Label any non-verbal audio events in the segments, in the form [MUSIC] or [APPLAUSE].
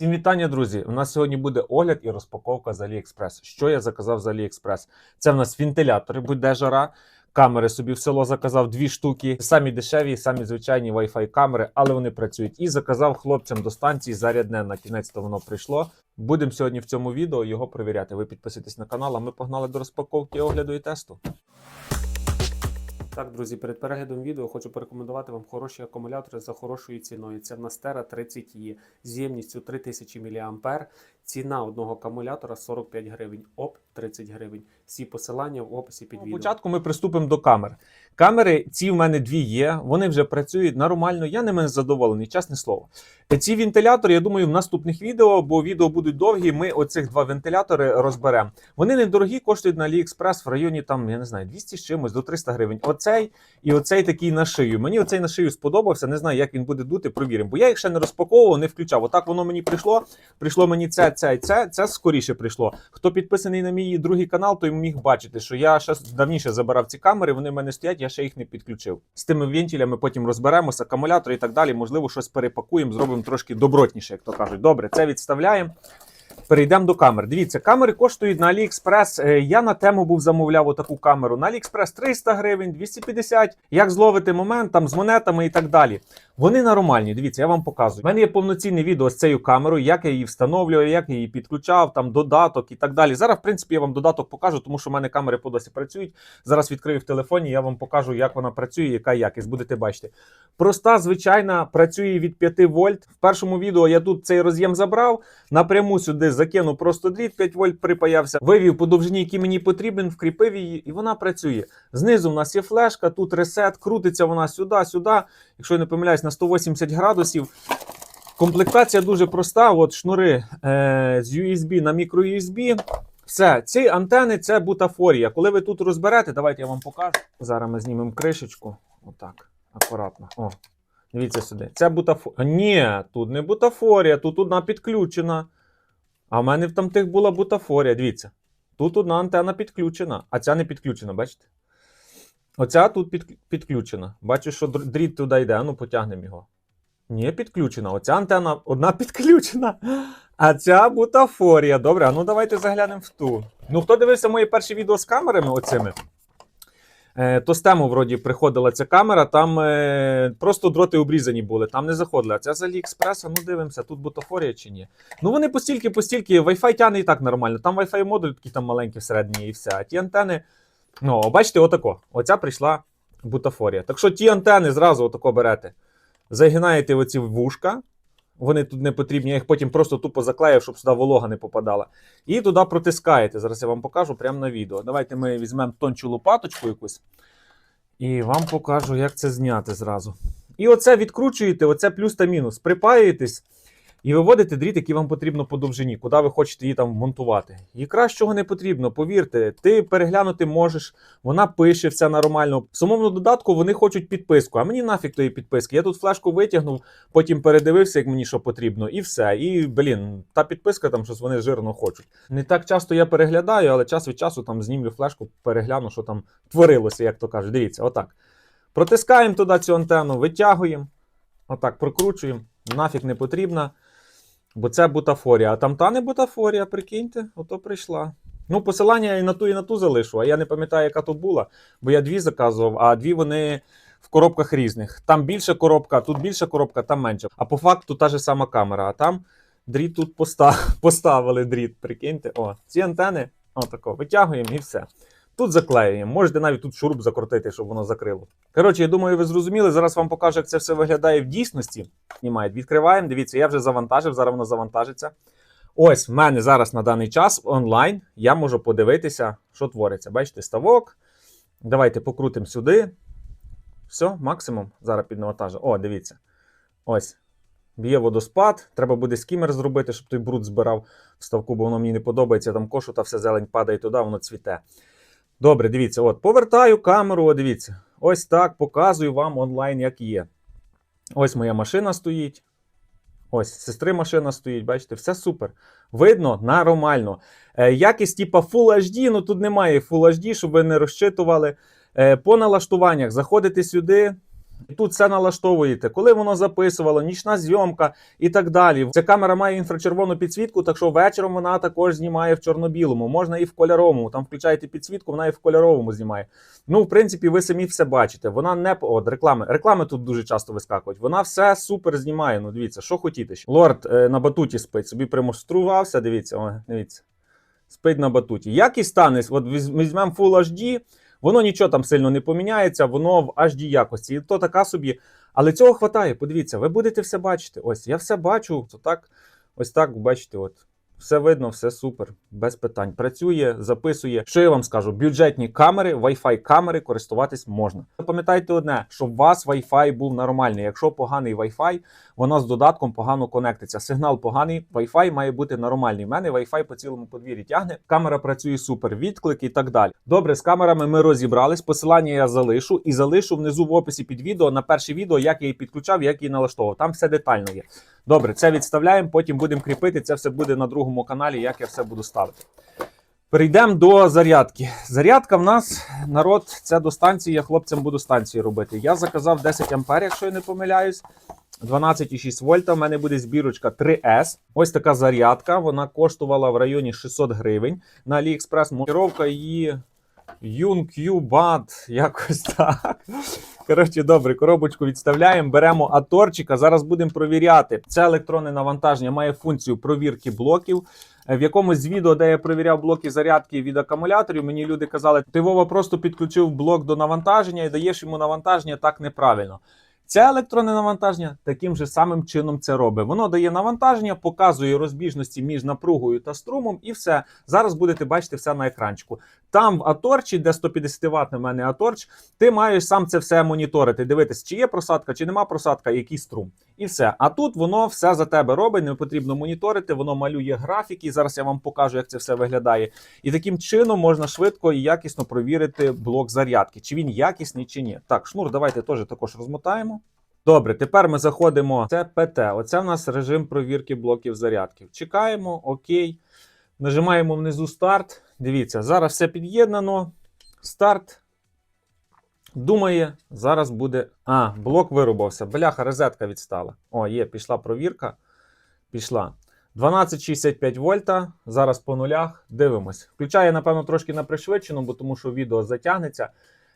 Всім вітання, друзі! У нас сьогодні буде огляд і розпаковка з AliExpress. Що я заказав з AliExpress? Це в нас вентилятори, будь-де жара. Камери собі в село заказав дві штуки. Самі дешеві, самі звичайні Wi-Fi камери, але вони працюють. І заказав хлопцям до станції зарядне. На кінець то воно прийшло. Будемо сьогодні в цьому відео його перевіряти. Ви підписуйтесь на канал, а ми погнали до розпаковки, огляду і тесту. Так, друзі, перед переглядом відео хочу порекомендувати вам хороші акумулятори за хорошою ціною. Це в нас Terra 30 e з ємністю 3000 мА. Ціна одного акумулятора 45 гривень, ОП 30 гривень. Всі посилання в описі під відео. Спочатку ми приступимо до камер. Камери ці в мене дві є, вони вже працюють нормально. Я ними задоволений, чесне слово. Ці вентилятори, я думаю, в наступних відео, бо відео будуть довгі. Ми оцих два вентилятори розберемо. Вони недорогі, коштують на AliExpress в районі там, я не знаю, 200 з чимось до 300 гривень. Оцей і оцей такий на шию. Мені оцей на шию сподобався. Не знаю, як він буде дути. Провіримо. Бо я їх ще не розпаковував, не включав. Отак воно мені прийшло. Прийшло мені це, це і це. Це скоріше прийшло. Хто підписаний на мій другий канал, той міг бачити, що я ще давніше забирав ці камери. Вони в мене стоять, я ще їх не підключив. З тими вентилями потім розберемося, акумулятори і так далі. Можливо, щось перепакуємо, зробимо трошки добротніше, як то кажуть. Добре, це відставляємо. Перейдемо до камер. Дивіться, камери коштують на AliExpress. Е, Я на тему був замовляв отаку камеру. На AliExpress 300 гривень, 250. Як зловити момент там з монетами і так далі. Вони нормальні. Дивіться, я вам показую. У мене є повноцінне відео з цією камерою, як я її встановлюю, як я її підключав, там додаток і так далі. Зараз, в принципі, я вам додаток покажу, тому що в мене камери по досі працюють. Зараз відкрию в телефоні, я вам покажу, як вона працює, яка якість. Будете бачити. Проста, звичайна, працює від 5 вольт. В першому відео я тут цей роз'єм забрав. Напряму сюди закинув просто дріт, 5 вольт припаявся, вивів по довжині, який мені потрібен, вкріпив її, і вона працює. Знизу в нас є флешка, тут ресет, крутиться вона сюди, сюди. Якщо я не помиляюсь, на 180 градусів. Комплектація дуже проста. От шнури е, з USB на microUSB. Все, ці антени це бутафорія. Коли ви тут розберете, давайте я вам покажу. Зараз ми знімемо кришечку. Отак, акуратно. О, дивіться сюди. Це бутафорія. Ні, тут не бутафорія, тут одна підключена. А в мене там тих була бутафорія. Дивіться. Тут одна антена підключена, а ця не підключена, бачите? Оця тут під, підключена. Бачу, що дріт туди йде. Ану, потягнемо його. Ні, підключена. Оця антена одна [LAUGHS] підключена. А ця бутафорія. Добре, а ну давайте заглянемо в ту. Ну, хто дивився мої перші відео з камерами оцими? Е, то з тему, вроді, приходила ця камера, там е, просто дроти обрізані були, там не заходили. А ця з Аліекспреса, ну дивимося, тут бутафорія чи ні. Ну вони постільки, постільки, Wi-Fi тягне і так нормально. Там Wi-Fi модуль такий там маленький всередині і все. А ті антени. Ну, бачите, отако. Оця прийшла бутафорія. Так що ті антени зразу отако берете. Загинаєте оці вушка. Вони тут не потрібні, я їх потім просто тупо заклеїв, щоб сюди волога не попадала. І туди протискаєте. Зараз я вам покажу прямо на відео. Давайте ми візьмемо тончу лопаточку якусь. І вам покажу, як це зняти зразу. І оце відкручуєте, оце плюс та мінус. Припаюєтесь і виводите дріт, який вам потрібно по довжині, куди ви хочете її там монтувати. І кращого не потрібно, повірте, ти переглянути можеш, вона пише все нормально. В самому додатку вони хочуть підписку, а мені нафіг тої підписки. Я тут флешку витягнув, потім передивився, як мені що потрібно, і все. І блін, та підписка там щось вони жирно хочуть. Не так часто я переглядаю, але час від часу там знімлю флешку, перегляну, що там творилося, як то кажуть. Дивіться, отак. Протискаємо туди цю антенну, витягуємо, отак прокручуємо, нафіг не потрібна. Бо це бутафорія. А там та не бутафорія, прикиньте, ото прийшла. Ну, посилання я і на ту, і на ту залишу, а я не пам'ятаю, яка тут була, бо я дві заказував, а дві вони в коробках різних. Там більша коробка, тут більша коробка, там менша. А по факту та ж сама камера, а там дріт тут постав... [LAUGHS] поставили дріт, прикиньте. О, ці антени, отако, витягуємо і все. Тут заклеюємо. Можете навіть тут шуруп закрутити, щоб воно закрило. Коротше, я думаю, ви зрозуміли. Зараз вам покажу, як це все виглядає в дійсності. Знімають. Відкриваємо. Дивіться, я вже завантажив, зараз воно завантажиться. Ось в мене зараз на даний час онлайн. Я можу подивитися, що твориться. Бачите, ставок. Давайте покрутимо сюди. Все, максимум. Зараз під навантажу. О, дивіться. Ось. Б'є водоспад. Треба буде скімер зробити, щоб той бруд збирав в ставку, бо воно мені не подобається. Там кошу та вся зелень падає туди, воно цвіте. Добре, дивіться, от повертаю камеру, от, дивіться. Ось так показую вам онлайн, як є. Ось моя машина стоїть. Ось, сестри машина стоїть, бачите, все супер. Видно нормально. Е, якість, типа Full HD, ну тут немає Full HD, щоб ви не розчитували. Е, по налаштуваннях заходите сюди. І тут все налаштовуєте, коли воно записувало, нічна зйомка і так далі. Ця камера має інфрачервону підсвітку, так що вечором вона також знімає в чорно-білому, можна і в кольоровому. Там включаєте підсвітку, вона і в кольоровому знімає. Ну, в принципі, ви самі все бачите. Вона не от реклами. Реклами тут дуже часто вискакують. Вона все супер знімає. Ну, дивіться, що хотіте. ще. Лорд е, на батуті спить, собі примострувався. Дивіться, о, дивіться. Спить на батуті. Якість стане, от візьмемо Full HD, воно нічого там сильно не поміняється, воно в HD якості. І то така собі. Але цього хватає. Подивіться, ви будете все бачити. Ось я все бачу. То так, ось так, бачите, от. Все видно, все супер, без питань. Працює, записує. Що я вам скажу? Бюджетні камери, Wi-Fi камери користуватись можна. Пам'ятайте одне, щоб у вас Wi-Fi був нормальний. Якщо поганий Wi-Fi, воно з додатком погано конектиться. Сигнал поганий, Wi-Fi має бути нормальний. У мене Wi-Fi по цілому подвір'ї тягне. Камера працює супер, відклик і так далі. Добре, з камерами ми розібрались. Посилання я залишу і залишу внизу в описі під відео на перше відео, як я її підключав, як її налаштовував. Там все детально є. Добре, це відставляємо, потім будемо кріпити. Це все буде на другому каналі, як я все буду ставити. Перейдемо до зарядки. Зарядка в нас народ, це до станції. Я хлопцям буду станції робити. Я заказав 10 ампер, якщо я не помиляюсь. 12,6 вольта. У мене буде збірочка 3S. Ось така зарядка. Вона коштувала в районі 600 гривень на AliExpress. Маркировка її YunQBAD, якось так. Коротше, добре, коробочку відставляємо, беремо аторчика. Зараз будемо провіряти. Це електронне навантаження має функцію провірки блоків. В якомусь з відео, де я провіряв блоки зарядки від акумуляторів, мені люди казали, ти Вова просто підключив блок до навантаження і даєш йому навантаження так неправильно. Це електронне навантаження таким же самим чином це робить. Воно дає навантаження, показує розбіжності між напругою та струмом, і все. Зараз будете бачити все на екранчику. Там в Аторчі, де 150 Вт, на мене Аторч, ти маєш сам це все моніторити, дивитись, чи є просадка, чи нема просадка, який струм. І все. А тут воно все за тебе робить, не потрібно моніторити, воно малює графіки. Зараз я вам покажу, як це все виглядає. І таким чином можна швидко і якісно провірити блок зарядки, чи він якісний, чи ні. Так, шнур, давайте теж також розмотаємо. Добре, тепер ми заходимо. Це ПТ. Оце в нас режим провірки блоків зарядки. Чекаємо, окей. Нажимаємо внизу старт. Дивіться, зараз все під'єднано. Старт. Думає, зараз буде. А, блок вирубався. Бляха, розетка відстала. О, є, пішла провірка. Пішла. 12,65 вольта. Зараз по нулях. Дивимось. Включаю, напевно, трошки на пришвидшену, бо тому що відео затягнеться.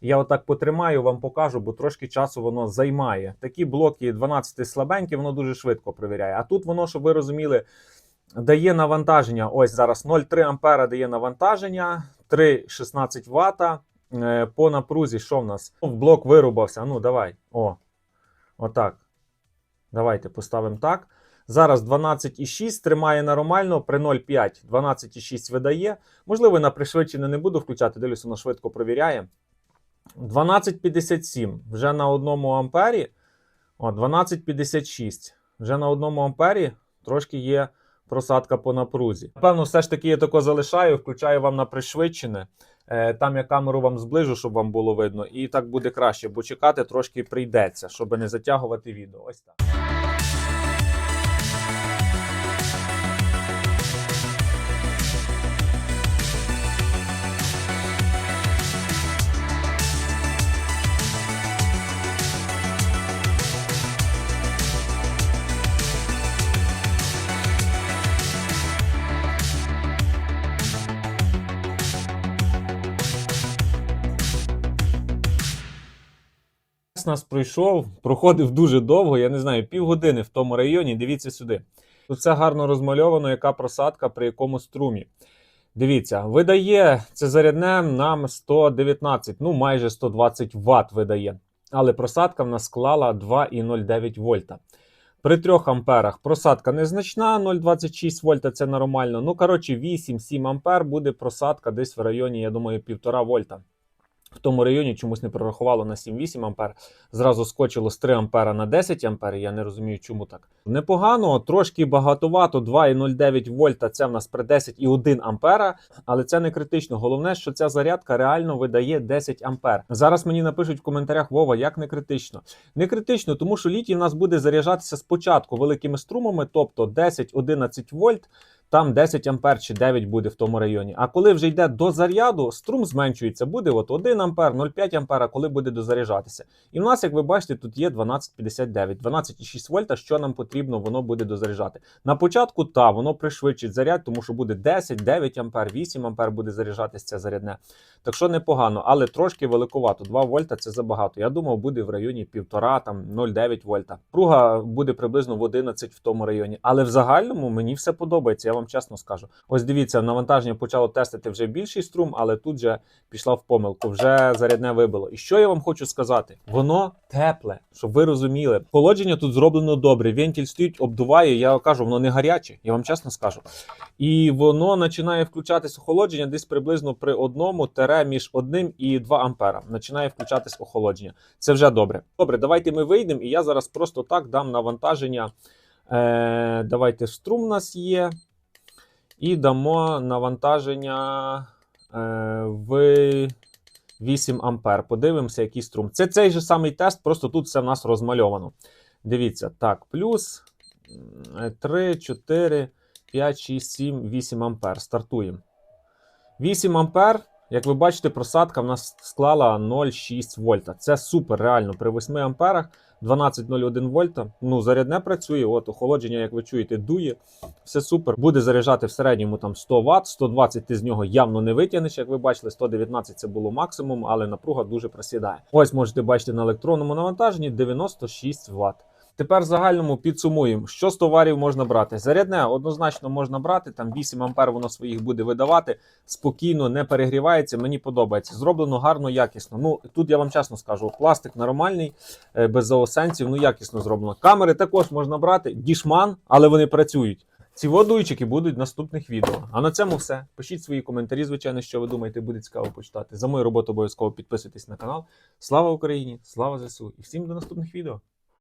Я отак потримаю, вам покажу, бо трошки часу воно займає. Такі блоки 12 слабенькі, воно дуже швидко перевіряє. А тут воно, щоб ви розуміли, дає навантаження. Ось зараз 0,3 ампера дає навантаження, 3,16 Вт. Е, По напрузі, що в нас? Блок вирубався. Ну, давай. О. Отак. Давайте поставимо так. Зараз 12,6 тримає нормально, при 0,5 12,6 видає. Можливо, на пришвидшене не буду включати, дивлюсь, воно швидко провіряє. 12,57 вже на одному ампері. О, 12,56. Вже на одному ампері трошки є просадка по напрузі. Напевно, все ж таки я тако залишаю, включаю вам на пришвидшене. Е, Там я камеру вам зближу, щоб вам було видно, і так буде краще, бо чекати трошки прийдеться, щоб не затягувати відео. Ось так. Нас пройшов, проходив дуже довго, я не знаю, півгодини в тому районі. Дивіться сюди. Тут все гарно розмальовано, яка просадка при якому струмі. Дивіться, видає це зарядне нам 119, ну майже 120 Вт видає. Але просадка в нас склала 2,09 вольта. При 3 амперах просадка незначна, 0,26 вольта це нормально. Ну, коротше, 8-7 ампер буде просадка десь в районі, я думаю, 1,5 вольта. В тому районі чомусь не прорахувало на 7-8 ампер. Зразу скочило з 3 ампера на 10 ампер. Я не розумію, чому так. Непогано, трошки багатовато. 2,09 вольта це в нас при 10,1 ампера, але це не критично. Головне, що ця зарядка реально видає 10 ампер. Зараз мені напишуть в коментарях Вова, як не критично. Не критично, тому що літій в нас буде заряджатися спочатку великими струмами, тобто 10-11 вольт. Там 10 ампер чи 9 буде в тому районі. А коли вже йде до заряду, струм зменшується, буде от 1 ампер, 0,5 ампера, коли буде дозаряджатися. І в нас, як ви бачите, тут є 12,59, 12,6 вольта, що нам потрібно, воно буде дозаряджати. На початку та воно пришвидшить заряд, тому що буде 10, 9 ампер, 8 ампер буде заряджатися це зарядне. Так що непогано, але трошки великувато. 2 вольта це забагато. Я думав, буде в районі 1,5, там 0,9 вольта. Пруга буде приблизно в 11 в тому районі. Але в загальному мені все подобається, я вам чесно скажу. Ось дивіться, навантаження почало тестити вже більший струм, але тут же пішла в помилку, вже зарядне вибило. І що я вам хочу сказати? Воно тепле, щоб ви розуміли. Холодження тут зроблено добре. Вентиль стоїть, обдуває. Я кажу, воно не гаряче, я вам чесно скажу. І воно починає включатись охолодження десь приблизно при одному тере між 1 і 2 ампера. Починає включатись охолодження. Це вже добре. Добре, давайте ми вийдемо, і я зараз просто так дам навантаження. Е, давайте струм у нас є. І дамо навантаження е, в 8 ампер. Подивимося, який струм. Це цей же самий тест, просто тут все в нас розмальовано. Дивіться, так, плюс 3, 4, 5, 6, 7, 8 ампер. Стартуємо. 8 ампер, як ви бачите, просадка в нас склала 0,6 вольта. Це супер, реально. При 8 амперах 12,01 вольта. Ну, зарядне працює. От охолодження, як ви чуєте, дує. Все супер. Буде заряджати в середньому там 100 Вт, 120 ти з нього явно не витягнеш, як ви бачили, 119 це було максимум, але напруга дуже просідає. Ось можете бачити на електронному навантаженні 96 Вт. Тепер в загальному підсумуємо, що з товарів можна брати. Зарядне однозначно можна брати, там 8 ампер воно своїх буде видавати, спокійно, не перегрівається. Мені подобається. Зроблено гарно, якісно. Ну тут я вам чесно скажу, пластик нормальний, е, без заосенців, ну якісно зроблено. Камери також можна брати, дішман, але вони працюють. Ці водуйчики будуть в наступних відео. А на цьому все. Пишіть свої коментарі, звичайно, що ви думаєте, буде цікаво почитати. За мою роботу обов'язково підписуйтесь на канал. Слава Україні! Слава ЗСУ! І всім до наступних відео!